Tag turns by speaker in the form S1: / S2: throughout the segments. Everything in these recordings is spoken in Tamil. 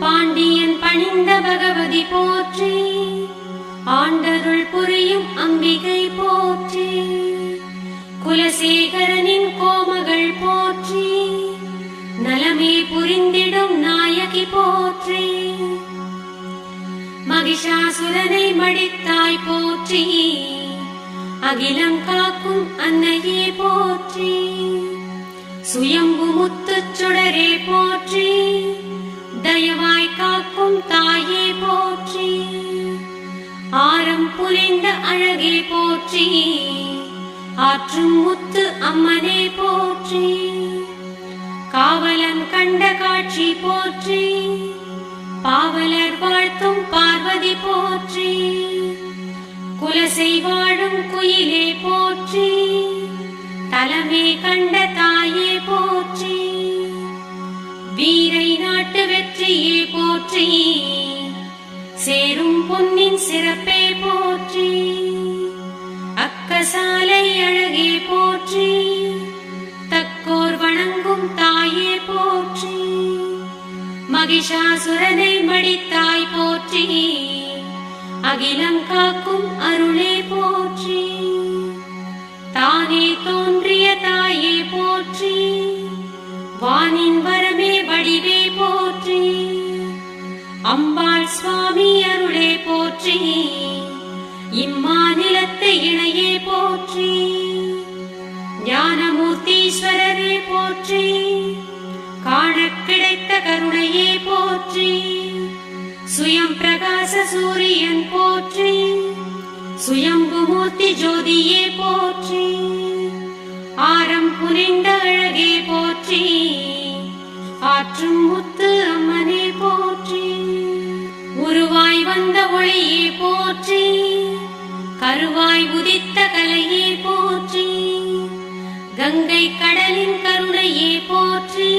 S1: பாண்டியன் பணிந்த பகவதி போற்றி ஆண்டருள் புரியும் அம்பிகை போற்றி குலசேகரனின் கோமகள் போற்றி நலமே புரிந்திடும் நாயகி போற்றி. மகிஷாசுரனை மடித்தாய் போற்றி. அகிலம் காக்கும் அன்னையே போற்றி. சுயம்பு முத்துச் சுடரே போற்றி. தயவாய் காக்கும் தாயே போற்றி. ஆரம் புரிந்த அழகே போற்றி. ஆற்றும் முத்து அம்மனே போற்றி. காவலன் கண்ட காட்சி போற்றி. பாவலர் வாழ்த்தும் பார்வதி போற்றி. குலசை வாழும் குயிலே போற்றி தலமே கண்ட தாயே போற்றி வீரை நாட்டு வெற்றியே போற்றி சேரும் பொன்னின் சிறப்பே போற்றி அக்கசாலை அழகே போற்றி தக்கோர் வணங்கும் தாயே போற்றி மகிஷாசுரனை மடித்தாய் போற்றி. அகிலம் காக்கும் அருளே போற்றி. தானே தோன்றிய தாயே போற்றி. வானின் வரமே வடிவே போற்றி. அம்பாள் சுவாமி அருளே போற்றி. இம்மாநிலத்து இணையே போற்றி. ஞானமூர்த்தீஸ்வரரே போற்றி. காண கிடைத்த கருணையே போற்றி. சுயம் பிரகாச சூரியன் போற்றி சுயம்புமூர்த்தி ஜோதியே போற்றி ஆரம் புனிந்த அழகே போற்றி ஆற்றும் முத்து அம்மனே போற்றி உருவாய் வந்த ஒளியே போற்றி கருவாய் உதித்த கலையே போற்றி கங்கை கடலின் கருணையே போற்றி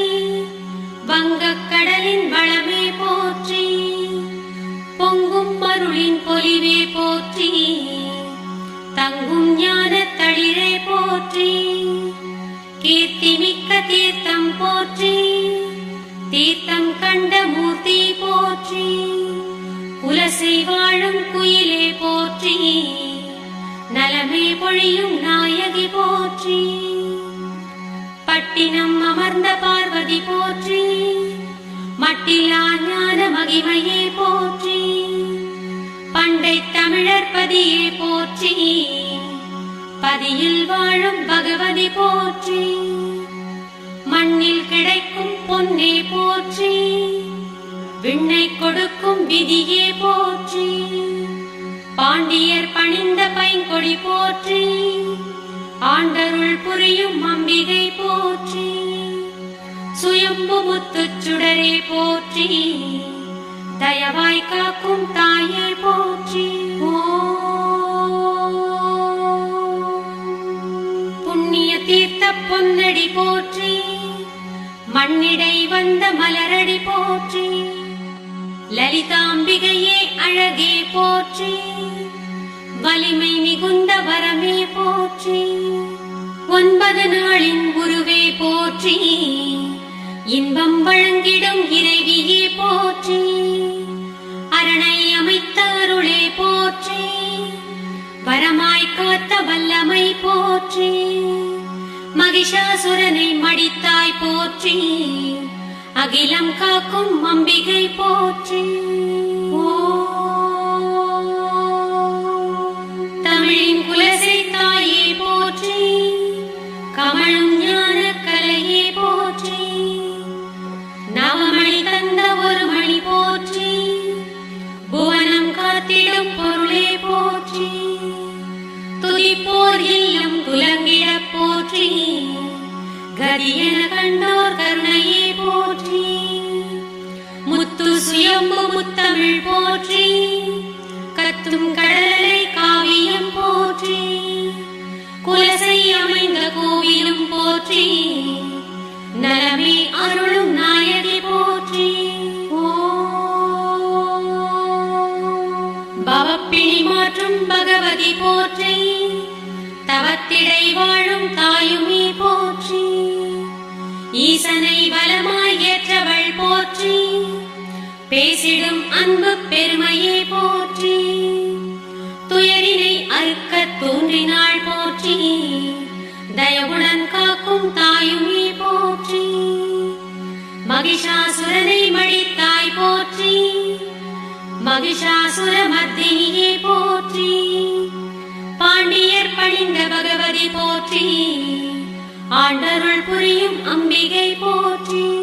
S1: வங்கக் கடலின் வளமே போற்றி. பொங்கும் அருளின் பொலிவே போற்றி. தங்கும் ஞான தளிரே போற்றி. கீர்த்தி மிக்க தீர்த்தம் போற்றி. தீர்த்தம் கண்ட மூர்த்தி போற்றி. குலசை வாழும் குயிலே போற்றி. நலமே பொழியும் நாயகி போற்றி. பட்டினம் அமர்ந்த பார்வதி போற்றி. மட்டிலா ஞான மகிமையே போற்றி. பண்டை தமிழர் பதியே போற்றி. பதியில் வாழும் பகவதி போற்றி. மண்ணில் கிடைக்கும் பொன்னே போற்றி. விண்ணை கொடுக்கும் விதியே போற்றி. பாண்டியர் பணிந்த பைங்கொடி போற்றி. ஆண்டருள் புரியும் அம்பிகை போற்றி. சுயம்பு முத்துச்சுடரே போற்றி. தயவாய் காக்கும் தாயே போற்றி. புண்ணிய தீர்த்த பொன்னடி போற்றி. மண்ணிடை வந்த மலரடி போற்றி. லலிதாம்பிகையே அழகே போற்றி. வலிமை மிகுந்த வரமே போற்றி. ஒன்பது நாளின் குருவே போற்றி. இன்பம் வழங்கிடும் இறைவியே போற்றி. அரணை அமைத்த அருளே போற்றி. வரமாய் காத்த வல்லமை போற்றி. மகிஷாசுரனை மடித்தாய் போற்றி. அகிலம் காக்கும் அம்பிகை போற்றி. கதியென கண்டோர் கருணையே போற்றி. முத்து சுயம்பு முத்தமிழ் போற்றி. கத்தும் கடலை காவியம் போற்றி. குலசை அமைந்த கோவிலும் போற்றி. நலமே அருளும் நாயகி போற்றி. பவப்பிணி மாற்றும் பகவதி போற்றி. தவத்திடை வாழும் தாயுமே போற்றி. ஈசனை பலமாய் ஏற்றவள் போற்றி. பேசிடும் அன்பு பெருமையே போற்றி. துயரினை அறுக்க தோன்றினாள் போற்றி. தயவுடன் காக்கும் தாயுமே போற்றி. மகிஷாசுரனை மடித்தாய் போற்றி. மகிஷாசுர மர்தினியே போற்றி. பாண்டியர் பணிந்த பகவதி போற்றி. ஆண்டருள் புரியும் அம்பிகை போற்றி.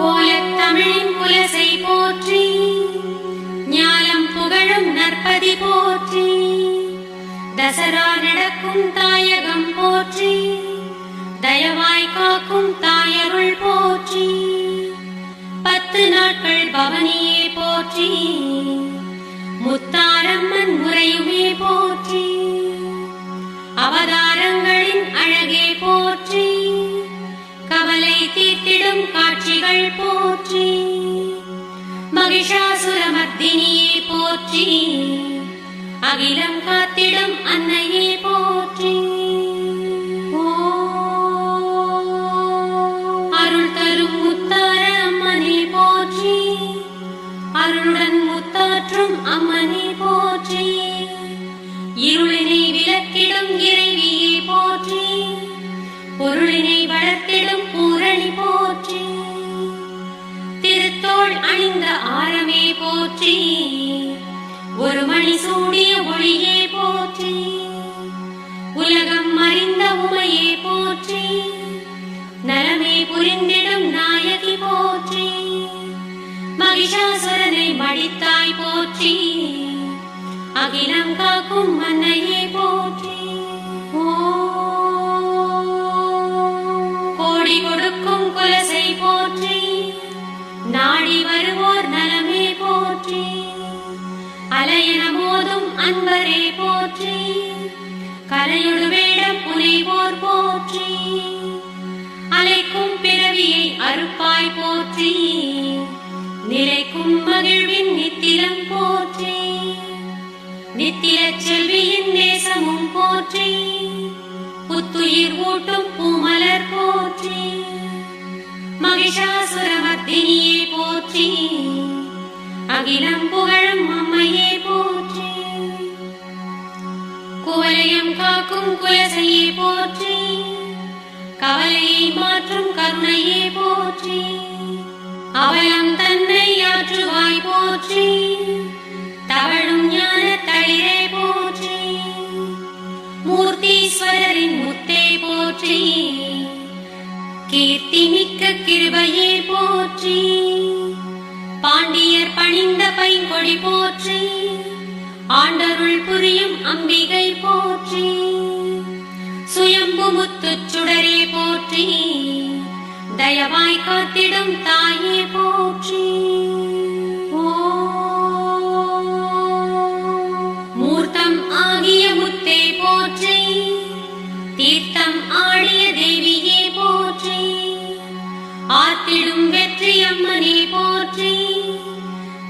S1: கோலத்தமிழின் குலசை போற்றி. ஞாலம் புகழும் நற்பதி போற்றி. தசரா நடக்கும் தாயகம் போற்றி. தயவாய் காக்கும் தாயருள் போற்றி. பத்து நாட்கள் பவனியே போற்றி. முத்தாரம்மன் முறையுமே போற்றி. அவதாரங்களின் அழகே போற்றி. கவலை தீர்த்திடும் காட்சிகள் போற்றி. மகிஷாசுரமர்த்தினியே போற்றி. அகிலம் காத்திடும் அன்னையே போற்றி. அருள் தரும் முத்தார அம்மனே போற்றி. அருளுடன் முத்தாற்றும் அம்மனே இருளினை விளக்கிடும் இறைவியை போற்றி பொருளினை வளர்த்திடும் பூரணி போற்றி திருத்தோள் அணிந்த ஆரமே போற்றி ஒரு மணி சூடிய ஒளியே போற்றி உலகம் அறிந்த உமையே போற்றி நலமே புரிந்திடும் நாயகி போற்றி மகிஷாசுரனை மடித்தாய் போற்றி. அகிலம் காக்கும் மன்னையே போற்றி. கோடி கொடுக்கும் குலசை போற்றி. நாடி வருவோர் நலமே போற்றி. அலையன மோதும் அன்பரே போற்றி. கலையொடு வேடம் புனைவோர் போற்றி. அலைக்கும் பிறவியை அறுப்பாய் போற்றி. நிலைக்கும் மகிழ்வின் நித்திரம் போற்றி. நித்திய செல்வியின் நேசமும் போற்றி புத்துயிர் ஊட்டும் பூமலர் போற்றி மகிஷாசுரமர்த்தினியே போற்றி அகிலம் புகழும் அம்மையே போற்றி குவலயம் காக்கும் குலசையே போற்றி கவலையை மாற்றும் கருணையே போற்றி அவலம் தன்னை ஆற்றுவாய் போற்றி தவழும் ஞான தளிரே போற்றி. மூர்த்தீஸ்வரரின் முத்தே போற்றி. கீர்த்தி மிக்க கிருபையே போற்றி. பாண்டியர் பணிந்த பைங்கொடி போற்றி. ஆண்டருள் புரியும் அம்பிகை போற்றி. சுயம்பு முத்து சுடரே போற்றி. தயவாய் காத்திடும் தாயே போற்றி. தீர்த்தம் ஆடிய தேவியே போற்றி. ஆத்திடும் வெற்றி அம்மனே போற்றி.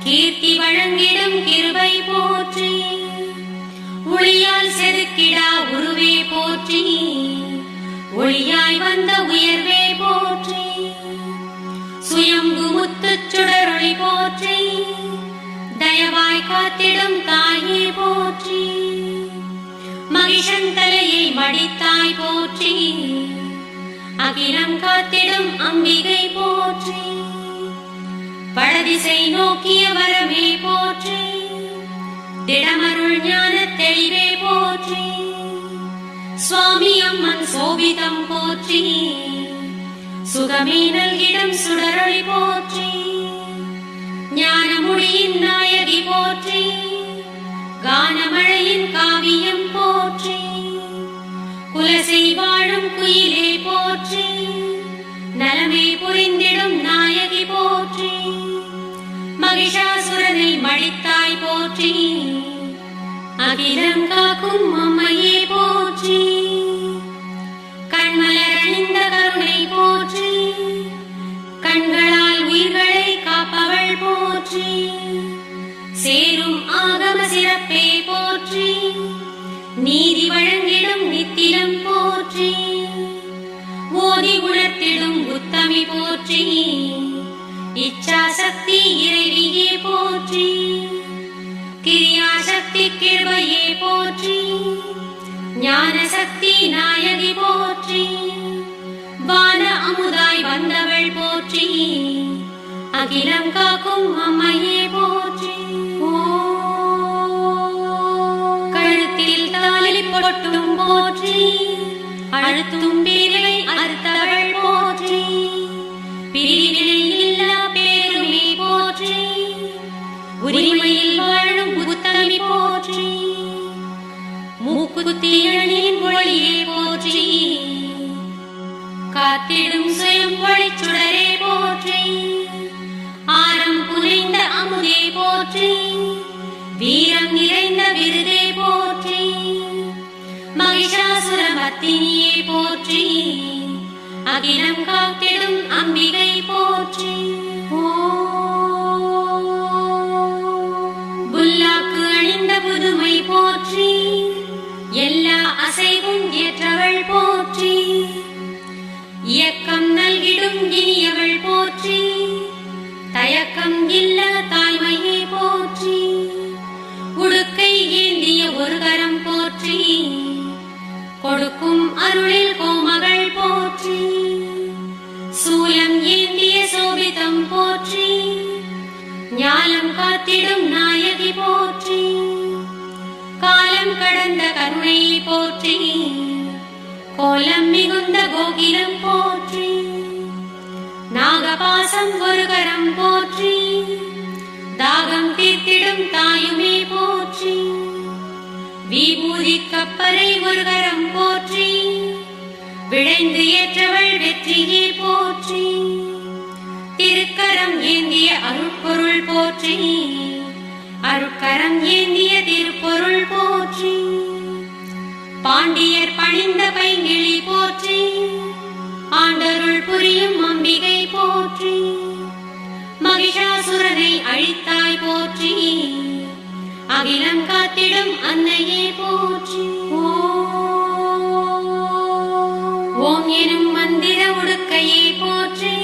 S1: கீர்த்தி வழங்கிடும் கிருபை போற்றி. ஒளியால் செதுக்கிடா உருவே போற்றி. ஒளியாய் வந்த உயர்வே போற்றி. சுயம்பு முத்துச் சுடரொளி போற்றி. தயவாய் காத்திடும் தாயே போற்றி. மகிஷன் தலையை மடித்தாய் போற்றி. அகிலம் காத்திடும் அம்பிகை போற்றி. பழதிசை நோக்கிய வரமே போற்றி. திடமருள் ஞான தெளிவே போற்றி. சுவாமி அம்மன் சோபிதம் போற்றி. சுகமே நல்கிடம் சுடரொளி போற்றி. ஞானமுடியின் நாயகி போற்றி. கானமழையின் காவியம் போற்றி. குலசை வாழும் குயிலே போற்றி. நலமே புரிந்திடும் நாயகி போற்றி. மகிஷாசுரனை மடித்தாய் போற்றி. அகிலம் காக்கும் அம்மையே போற்றி. கண்மலர் அணிந்த கருணை போற்றி. கண்களால் உயிர்களை காப்பவள் போற்றி. சேரும் ஆகம சிறப்பே போற்றி. நீதி வழங்கிடும் நித்திலம் போற்றி. ஓதி உணர்த்திடும் உத்தமி போற்றி. இச்சா சக்தி இறைவியே போற்றி. கிரியா சக்தி கிருபையே போற்றி. ஞான சக்தி நாயகி போற்றி. வான அமுதாய் வந்தவள் போற்றி. அகிலம் காக்கும் அம்மையே போற்றி. போற்றி. அழுத்தும் பிரிவை அறுத்தவள் போற்றி. பிரிவினை இல்லா பேருமே போற்றி. உரிமையில் வாழும் புத்தமி போற்றி. மூக்குத்தியணின் மொழியே போற்றி. காத்திடும் சுயம் ஒளிச்சுடரே போற்றி. ஆரம் புனைந்த அமுதே போற்றி. வீரம் நிறைந்த விருதே போற்றி. மகிஷாசுரமத்தினியே போற்றி. அகிலம் காத்திடும் அம்பிகை போற்றி. புல்லாக்கு அணிந்த புதுமை போற்றி. எல்லா அசைவும் ஏற்றவள் போற்றி. இயக்கம் நல்கிடும் இனியவள் போற்றி. தயக்கம் இல்ல தாய்மையை போற்றி. அருளில் கோமகள் போற்றி சூலம் ஏந்திய சோபிதம் போற்றி ஞானம் காத்திடும் நாயகி போற்றி காலம் கடந்த கருணை போற்றி கோலம் மிகுந்த கோகிலம் போற்றி நாகபாசம் ஒரு கரம் போற்றி தாகம் தீர்த்திடும் தாயுமே போற்றி விபூதி கப்பரை ஒரு கரம் போற்றி விழைந்து ஏற்றவள் வெற்றியே போற்றி. திருக்கரம் ஏந்திய அருட்பொருள் போற்றி. அருட்கரம் ஏந்திய திருப்பொருள் போற்றி. பாண்டியர் பணிந்த பைங்கிழி போற்றி. ஆண்டருள் புரியும் அம்பிகை போற்றி. மகிஷாசுரனை அழித்தாய் போற்றி. அகிலம் காத்திடும் அன்னையே போற்றி. ஓ ஓம் எனும் மந்திர உடுக்கையே போற்றி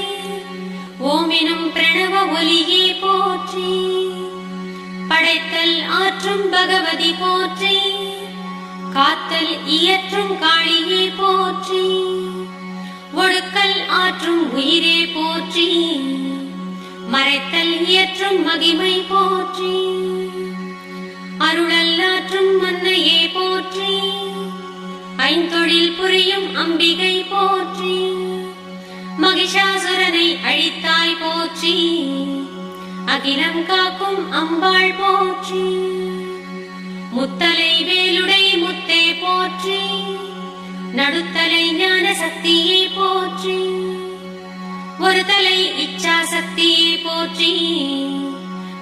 S1: ஓம் எனும் பிரணவ ஒலியே போற்றி படைத்தல் ஆற்றும் பகவதி போற்றி காத்தல் இயற்றும் காளியே போற்றி ஒடுக்கல் ஆற்றும் உயிரே போற்றி மறைத்தல் இயற்றும் மகிமை போற்றி அருளல் ஆற்றும் மன்னையே போற்றி ஐந்தொழில் புரியும் அம்பிகை போற்றி மகிஷாசுரனை அழித்தாய் போற்றி அகிலம் காக்கும் அம்பாள் போற்றி முத்தலை வேலுடை முத்தே போற்றி நடுத்தலை ஞான சக்தியை போற்றி ஒரு தலை இச்சா சக்தியை போற்றி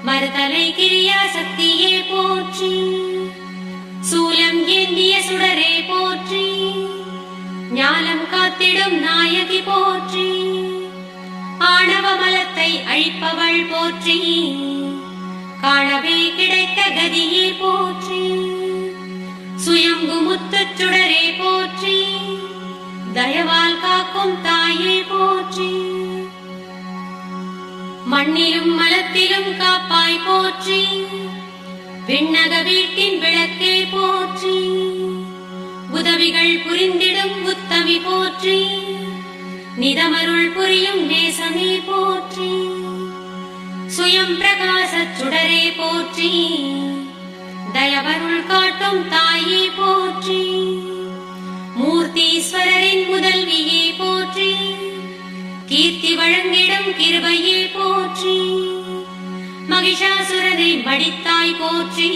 S1: மறுதலை கிரியா சக்தியை போற்றி. சூலம் ஏந்திய சுடரே போற்றி. ஞானம் காத்திடும் நாயகி போற்றி. ஆணவ மலத்தை அழிப்பவள் போற்றி. காணவே கிடைத்த கதியே போற்றி. சுயம்பு முத்துச் சுடரே போற்றி. தயவால் காக்கும் தாயே போற்றி. மண்ணிலும் மலத்திலும் காப்பாய் போற்றி. விண்ணக வீட்டின் விளக்கே போற்றி. உதவிகள் புரிந்திடும் உத்தமி போற்றி. நிதமருள் புரியும் நேசமே போற்றி. சுயம் பிரகாசச் சுடரே போற்றி. தயவருள் காட்டும் தாயே போற்றி. மூர்த்தீஸ்வரரின் முதல்வியே போற்றி. கீர்த்தி வழங்கிடும் கிருபையே போற்றி. மகிஷாசுரனை மடித்தாய் போற்றி.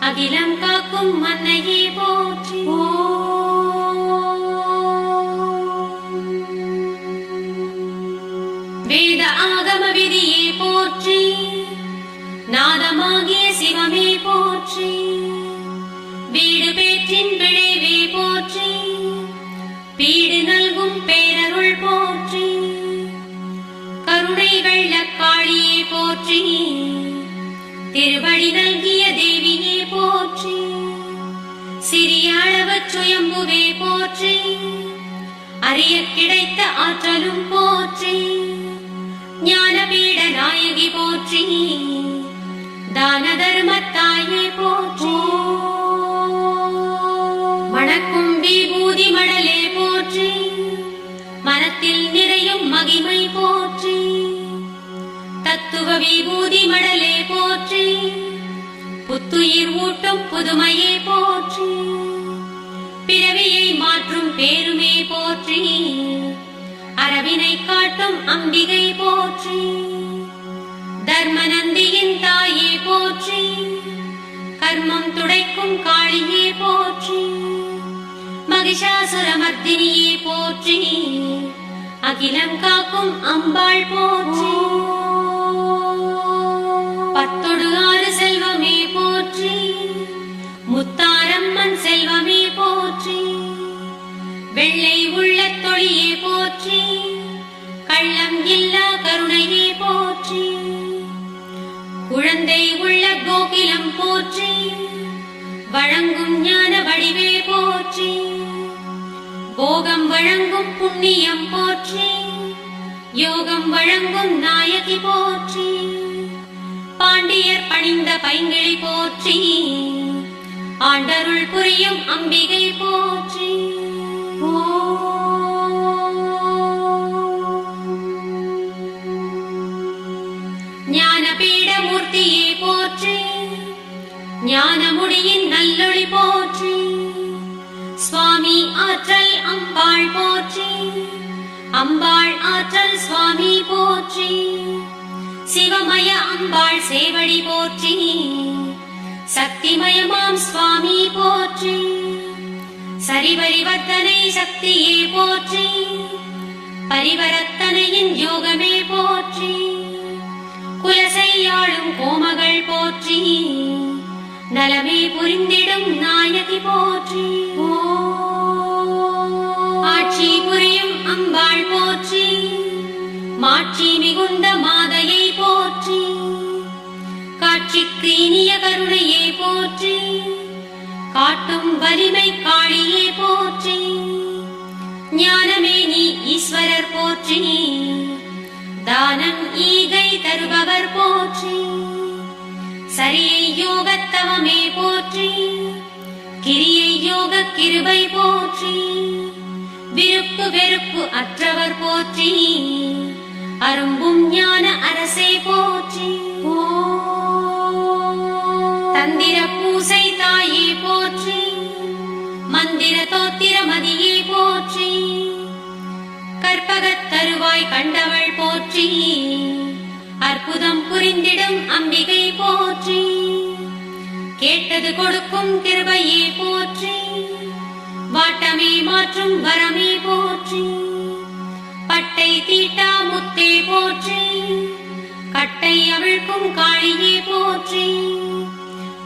S1: அகிலம் காக்கும் மன்னையே போற்றி. வேத ஆகம விதியே போற்றி. நாதமாகிய திருவழி நல்கிய தேவியே போற்றி. சிறிய அளவு சுயம்புவே போற்றி. அறிய கிடைத்த ஆற்றலும் போற்றி. ஞானபீட நாயகி போற்றி. தான தர்மத்தாயே போற்றி. வணக்கும் விபூதி மடலே போற்றி. மனத்தில் நிறையும் மகிமை போற்றி. தத்துவ விபூதி மடலே போற்றி. புத்துயிர் ஊட்டும் புதுமையே போற்றி. பிறவியை மாற்றும் பேருமே போற்றி. அரவினை காட்டும் அம்பிகை போற்றி. தர்மநந்தியின் தாயே போற்றி. கர்மம் துடைக்கும் காளியே போற்றி. மகிஷாசுரமர்த்தினியே போற்றி. அகிலம் காக்கும் அம்பாள் போற்றி. முத்தாரம்மன் செல்வமே போற்றி வெள்ளை உள்ள தொழியே போற்றி கள்ளம் இல்லா கருணையே போற்றி குழந்தை உள்ள கோகிலம் போற்றி வழங்கும் ஞான வடிவே போற்றி போகம் வழங்கும் புண்ணியம் போற்றி யோகம் வழங்கும் நாயகி போற்றி பாண்டியர் பணிந்த பைங்கிழி போற்றி. ஆண்டருள் புரியும் அம்பிகை போற்றி. ஞானபீட மூர்த்தியே போற்றி. ஞானமுடியின் நல்லொளி போற்றி. சுவாமி ஆற்றல் அம்பாள் போற்றி. அம்பாள் ஆற்றல் சுவாமி போற்றி. சிவமய அம்பாள் சேவடி போற்றி. சக்திமயமாம் சுவாமி போற்றி. சரிவரிவர்த்தனை சக்தியே போற்றி. பரிவரத்தனையின் யோகமே போற்றி. குலசையாளும் கோமகள் போற்றி. நலமே புரிந்திடும் நாயகி போற்றி. ஆட்சி புரியும் அம்பாள் போற்றி. மாட்சி மிகுந்த மாதையை போற்றி. காட்சிக்கு இனிய கருணையே போற்றி. காட்டும் வலிமை காளியே போற்றி. ஞானமே நீ ஈஸ்வரர் போற்றி தானம் ஈகை தருபவர் போற்றி. சரியை யோகத்தவமே போற்றி. கிரியை யோக கிருபை போற்றி. விருப்பு வெறுப்பு அற்றவர் போற்றி அரும்பும் ஞான அரசை போற்றி. போ தந்திர பூசை தாயே போற்றி மந்திர தோத்திர மதியே போற்றி கற்பகத் தருவாய் கண்டவள் போற்றி அற்புதம் புரிந்திடும் அம்பிகை போற்றி கேட்டது கொடுக்கும் கிருபையே போற்றி வாட்டமே மாற்றும் வரமே போற்றி பட்டை தீட்டா முத்தே போற்றி கட்டை அவிழ்க்கும் காளியே போற்றி.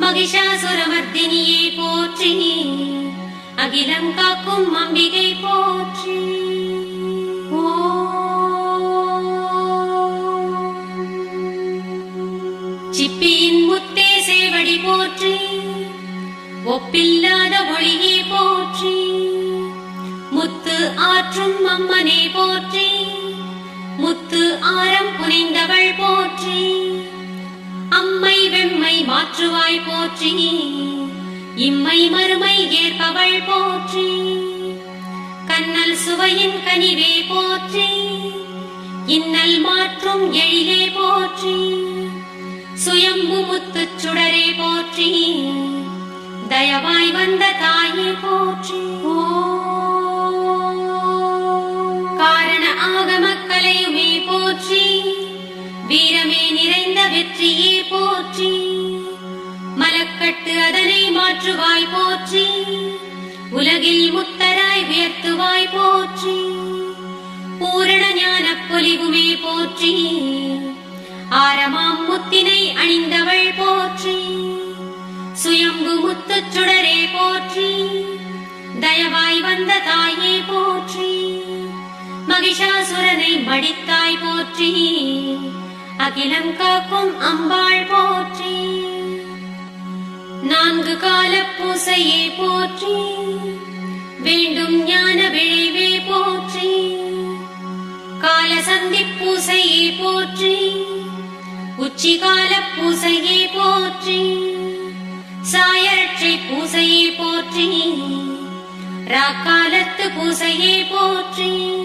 S1: மகிஷாசுரமர்த்தினியே போற்றி. அகிலம் காக்கும் அம்பிகை போற்றி. சிப்பியின் முத்தே சேவடி போற்றி. ஒப்பில்லாத ஒளியை போற்றி. முத்து ஆற்றும் அம்மனை போற்றி. முத்து ஆரம் புனைந்தவள் போற்றி. அம்மை வெம்மை மாற்றுவாய் போற்றி. இம்மை மறுமை ஏற்பவள் போற்றி. கண்ணல் சுவையின் கனிவே போற்றி. இன்னல் மாற்றும் எழிலே போற்றி. சுயம்பு முத்து சுடரே போற்றி. தயவாய் வந்த தாயே போற்றி. காரண ஆகம கலையுமே போற்றி. வீரமே நிறைந்த வெற்றியே போற்றி. மலக்கட்டு அதனை மாற்றுவாய் போற்றி. உலகில் முத்தராய் உயர்த்துவாய் போற்றி. பூரண ஞான பொலிவுமே போற்றி. ஆரமாம் முத்தினை அணிந்தவள் போற்றி. சுயம்பு முத்துச் சுடரே போற்றி. தயவாய் வந்த தாயே போற்றி. மகிஷாசுரனை மடித்தாய் போற்றி. அகிலம் காக்கும் அம்பாள் போற்றி. நான்கு கால பூசையே போற்றி. வேண்டும் ஞான விளைவே போற்றி. கால சந்தி பூசையே போற்றி. உச்சி கால பூசையே போற்றி. சாயற்றை பூசையே போற்றி. ராக்காலத்து பூசையே போற்றி.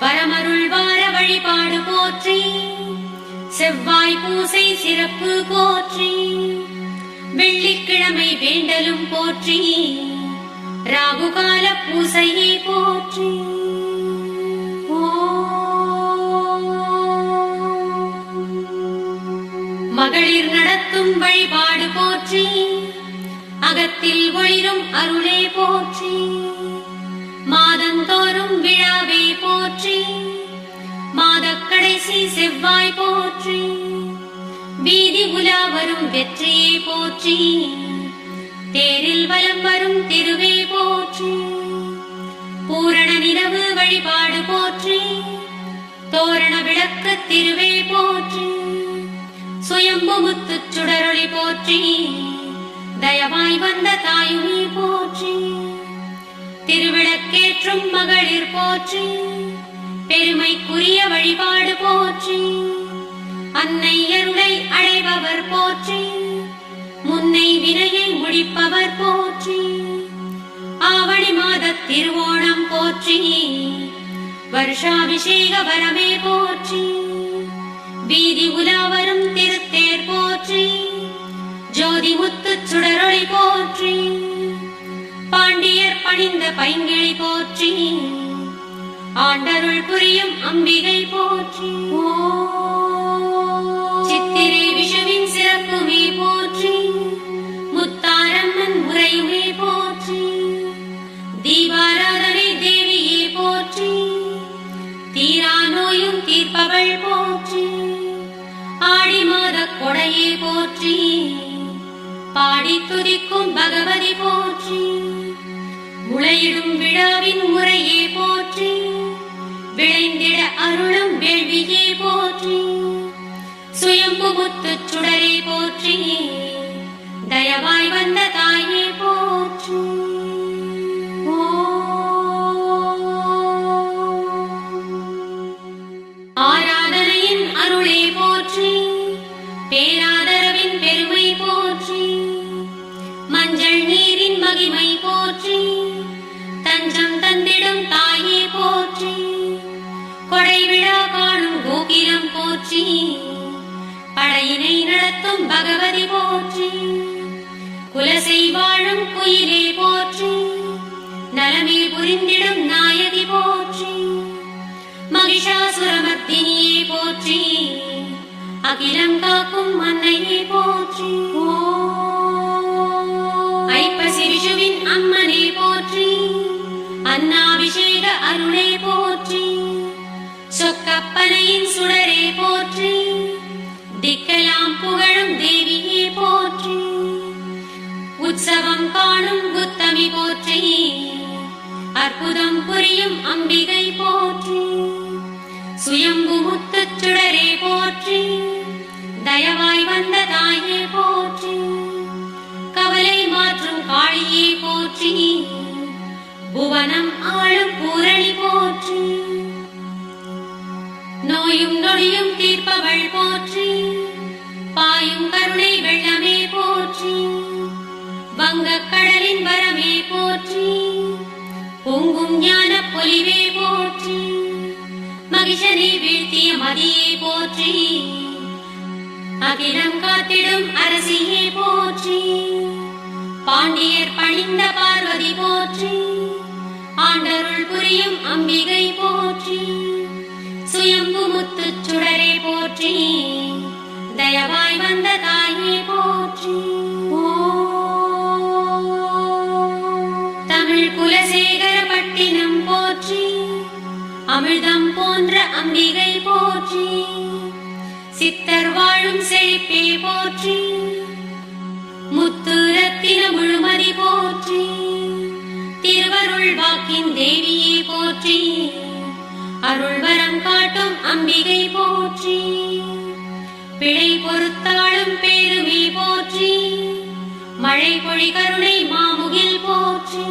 S1: வரமருள் வார வழிபாடு போற்றி. செவ்வாய் பூசை சிறப்பு போற்றி. வெள்ளிக்கிழமை வேண்டலும் போற்றி. ராகுகால பூசையை போற்றி. மகளிர் நடத்தும் வழிபாடு போற்றி. அகத்தில் ஒளிரும் அருளே போற்றி. மாதந்தோறும் விழாவே போற்றி. மாதக் கடைசி செவ்வாய் போற்றி. வீதி உலா வரும் வெற்றியை போற்றி. தேரில் வலம் வரும் திருவே போற்றி. பூரண நிலவு வழிபாடு போற்றி. தோரண விளக்கு திருவே போற்றி. சுயம்பு முத்து சுடரொளி போற்றி. தயவாய் வந்த தாயுமே போற்றி. திருவிளக்கேற்றும் மகளிர் போற்றி. பெருமைக்குரிய வழிபாடு போற்றி. அன்னையருளை அடைபவர் போற்றி. முன்னை வினையை முடிப்பவர் போற்றி. ஆவணி மாத திருவோணம் போற்றி. வருஷாபிஷேக வரமே போற்றி. வீதி உலாவரும் திருத்தேர் போற்றி. ஜோதி முத்து சுடரொளி போற்றி. பாண்டியர் பணிந்த பைங்கிழி போற்றி. ஆண்டருள் புரியும் அம்பிகை போற்றி. சித்திரை விஷுவின் சிறப்புமே போற்றி. முத்தாரம்மன் உரையுமே போற்றி. தீபாராதனை தேவியே போற்றி. தீரா நோயும் தீர்ப்பவள் போற்றி. ஆடி மாத கொடையே போற்றி. பாடி துதிக்கும் பகவதி போற்றி. முளையிடும் விழாவின் முறையே போற்றி. விளைந்திட அருளும் வேள்வியே போற்றி. சுயம்பு முத்து சுடரே போற்றி. தயவாய் வந்த தாயே போற்றி. கோகிலம் போற்றி. படையினை நடத்தும் பகவதி போற்றி. குலசை வாழும் குயிலே போற்றி. நலமே புரிந்திடும் நாயகி போற்றி. மகிஷாசுரமர்த்தினியே போற்றி. அகிலம் காக்கும் அன்னையே போற்றி. ஐப்பசி விஷுவின் அம்மனே போற்றி. அன்னாபிஷேக அருளே போற்றி. சொக்கப்பனையின் சுடரே போற்றி. திக்கலாம் புகழும் தேவியே போற்றி. உற்சவம் காணும் புத்தமி போற்றி. அற்புதம் புரியும் அம்பிகை போற்றி. சுயம்பு முத்துச் சுடரே போற்றி. தயவாய் வந்த தாயே போற்றி. கவலை மாற்றும் காளியே போற்றி. புவனம் ஆளும் பூரணி போற்றி. நோயும் நொடியும் தீர்ப்பவள் போற்றி பாயும் கருணை வெள்ளமே போற்றி வங்கக் கடலின் வரமே போற்றி பொங்கும் ஞான பொலிவே போற்றி மகிஷனை வீழ்த்திய மதியை போற்றி அகிலம் காத்திடும் அரசியே போற்றி பாண்டியர் பணிந்த பார்வதி போற்றி ஆண்டருள் புரியும் அம்பிகை போற்றி சுயம்பு முத்து சுடரே போற்றி. தயவாய் வந்த தாயே போற்றி. தமிழ் குலசேகர பட்டினம் போற்றி. அமிழ்தம் போன்ற அம்பிகை போற்றி. சித்தர் வாழும் செழிப்பே போற்றி. முத்து ரத்தின முழுமதி போற்றி. திருவருள் வாக்கின் தேவியே போற்றி. அருள் வரம் காட்டும் அம்பிகை போற்றி. பிழை பொறுத்தாளும் பேருமே போற்றி. மழை பொழி கருணை மாமுகில் போற்றி.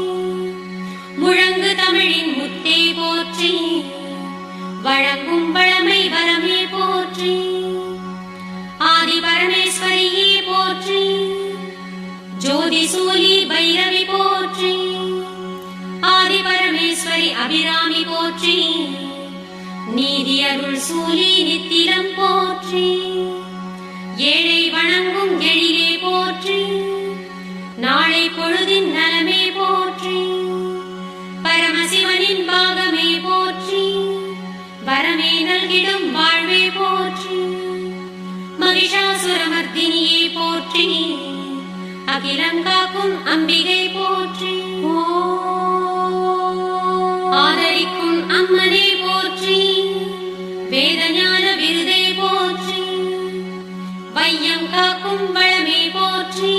S1: முழங்கு தமிழின் முத்தே போற்றி. வழங்கும் வளமை வரமே போற்றி. ஆதி பரமேஸ்வரியே போற்றி. ஜோதி சூலி பைரவி போற்றி. ஆதி பரமேஸ்வரி அபிராமி நீதி அருள் சூலி நித்திரம் போற்றி. ஏழை வணங்கும் எழிலே போற்றி. நாளை பொழுதின் நலமே போற்றி. பரமசிவனின் பாகமே போற்றி. வரமே நல்கிடும் வாழ்வே போற்றி. மகிஷாசுரமர்த்தினியே போற்றி. அகிலங்காக்கும் அம்பிகை போற்றி. ஓ போற்றி.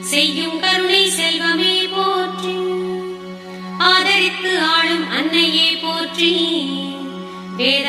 S1: செய்யும் கருணை செல்வமே போற்றி. ஆதரித்து ஆளும் அன்னையே போற்றி. வேத